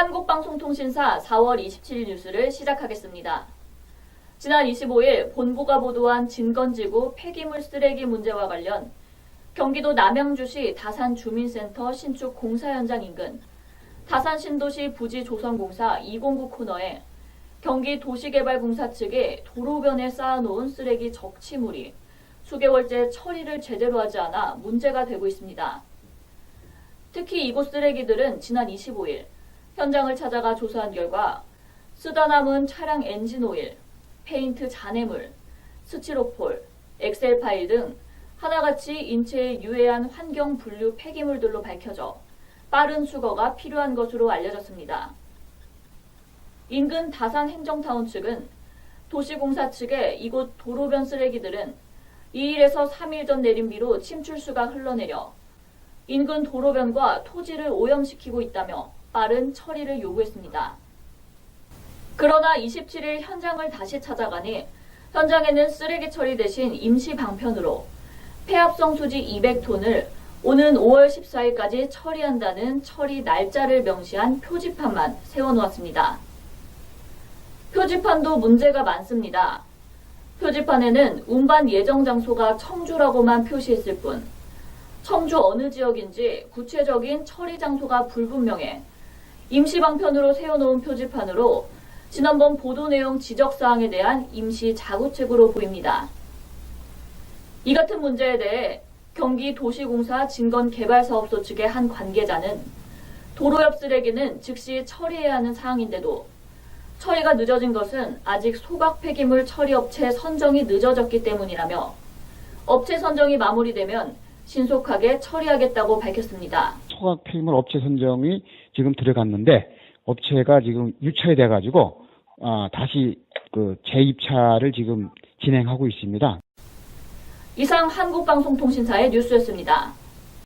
한국방송통신사 4월 27일 뉴스를 시작하겠습니다. 지난 25일 본부가 보도한 진건지구 폐기물 쓰레기 문제와 관련 경기도 남양주시 다산 주민센터 신축 공사 현장 인근 다산 신도시 부지 조성공사 209 코너에 경기 도시개발공사 측에 도로변에 쌓아놓은 쓰레기 적치물이 수개월째 처리를 제대로 하지 않아 문제가 되고 있습니다. 특히 이곳 쓰레기들은 지난 25일 현장을 찾아가 조사한 결과 쓰다 남은 차량 엔진 오일, 페인트 잔해물, 스티로폴, 엑셀 파일 등 하나같이 인체에 유해한 환경 분류 폐기물들로 밝혀져 빠른 수거가 필요한 것으로 알려졌습니다. 인근 다산 행정타운 측은 도시공사 측에 이곳 도로변 쓰레기들은 2일에서 3일 전 내린 비로 침출수가 흘러내려 인근 도로변과 토지를 오염시키고 있다며 빠른 처리를 요구했습니다. 그러나 27일 현장을 다시 찾아가니 현장에는 쓰레기 처리 대신 임시 방편으로 폐합성 수지 200톤을 오는 5월 14일까지 처리한다는 처리 날짜를 명시한 표지판만 세워놓았습니다. 표지판도 문제가 많습니다. 표지판에는 운반 예정 장소가 청주라고만 표시했을 뿐 청주 어느 지역인지 구체적인 처리 장소가 불분명해 임시 방편으로 세워놓은 표지판으로 지난번 보도 내용 지적 사항에 대한 임시 자구책으로 보입니다. 이 같은 문제에 대해 경기 도시공사 진건개발사업소 측의 한 관계자는 도로 옆 쓰레기는 즉시 처리해야 하는 사항인데도 처리가 늦어진 것은 아직 소각 폐기물 처리 업체 선정이 늦어졌기 때문이라며 업체 선정이 마무리되면 신속하게 처리하겠다고 밝혔습니다. 소각 폐기물 업체 선정이 지금 들어갔는데 업체가 지금 유찰이 돼가지고 아, 다시 그 재입찰을 지금 진행하고 있습니다. 이상 한국방송통신사의 뉴스였습니다.